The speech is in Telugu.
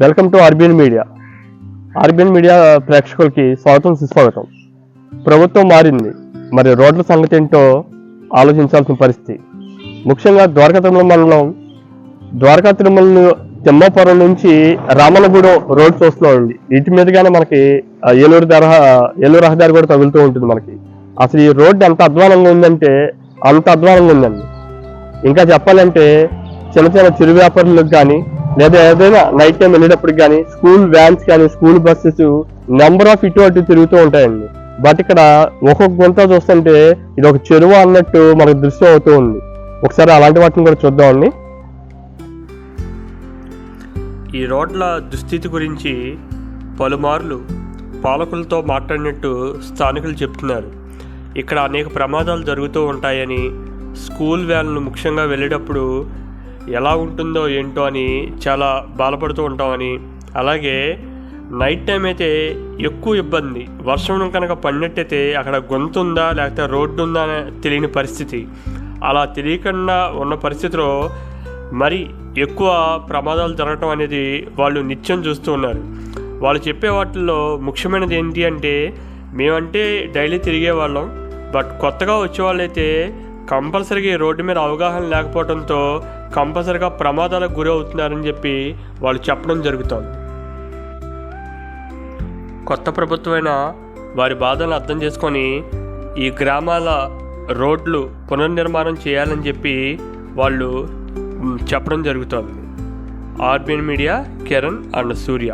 Welcome to RBN media. RBN media ప్రేక్షకులకి స్వాగతం సుస్వాగతం. ప్రభుత్వం మారింది మరి రోడ్ల సంగతి ఏంటో ఆలోచించాల్సిన పరిస్థితి. ముఖ్యంగా ద్వారకా తిరుమల మండలం ద్వారకా తిరుమల తిమ్మాపురం నుంచి రామలగూడెం రోడ్ చూస్తున్నామండి వీటి మీదుగానే మనకి ఏలూరు దరహ ఏలూరు రహదారి కూడా తగులుతూ ఉంటుంది మనకి. అసలు ఈ రోడ్డు ఎంత అధ్వానంగా ఉందంటే అంత అధ్వానంగా ఉందండి. ఇంకా చెప్పాలంటే చిన్న చిన్న చిరు వ్యాపారులకు కానీ లేదా ఏదైనా నైట్ టైం వెళ్ళేటప్పుడు కానీ స్కూల్ వ్యాన్స్ కానీ స్కూల్ బస్సెస్ నెంబర్ ఆఫ్ ఇటు అటు తిరుగుతూ ఉంటాయండి. బట్ ఇక్కడ ఒక్కొక్క గుంత చూస్తుంటే ఇది ఒక చెరువు అన్నట్టు మనకు దృశ్యం అవుతూ ఉంది. ఒకసారి అలాంటి వాటిని కూడా చూద్దామండి ఈ రోడ్ల దుస్థితి గురించి పలుమార్లు పాలకులతో మాట్లాడినట్టు స్థానికులు చెప్తున్నారు. ఇక్కడ అనేక ప్రమాదాలు జరుగుతూ ఉంటాయని స్కూల్ వ్యాన్లు ముఖ్యంగా వెళ్ళేటప్పుడు ఎలా ఉంటుందో ఏంటో అని చాలా బాధపడుతూ ఉంటామని. అలాగే నైట్ టైం అయితే ఎక్కువ ఇబ్బంది. వర్షం కనుక పడినట్టయితే అక్కడ గొంతు ఉందా లేకపోతే రోడ్డు ఉందా అనే తెలియని పరిస్థితి. అలా తెలియకుండా ఉన్న పరిస్థితిలో మరి ఎక్కువ ప్రమాదాలు జరగటం అనేది వాళ్ళు నిత్యం చూస్తూ ఉన్నారు. వాళ్ళు చెప్పే వాటిల్లో ముఖ్యమైనది ఏంటి అంటే మేమంటే డైలీ తిరిగే వాళ్ళం బట్ కొత్తగా వచ్చే వాళ్ళైతే కంపల్సరీగా రోడ్డు మీద అవగాహన లేకపోవడంతో కంపల్సరిగా ప్రమాదాలకు గురి అవుతున్నారని చెప్పి వాళ్ళు చెప్పడం జరుగుతోంది. కొత్త ప్రభుత్వమైన వారి బాధలను అర్థం చేసుకొని ఈ గ్రామాల రోడ్లు పునర్నిర్మాణం చేయాలని చెప్పి వాళ్ళు చెప్పడం జరుగుతోంది. RBN media Kiran and Surya.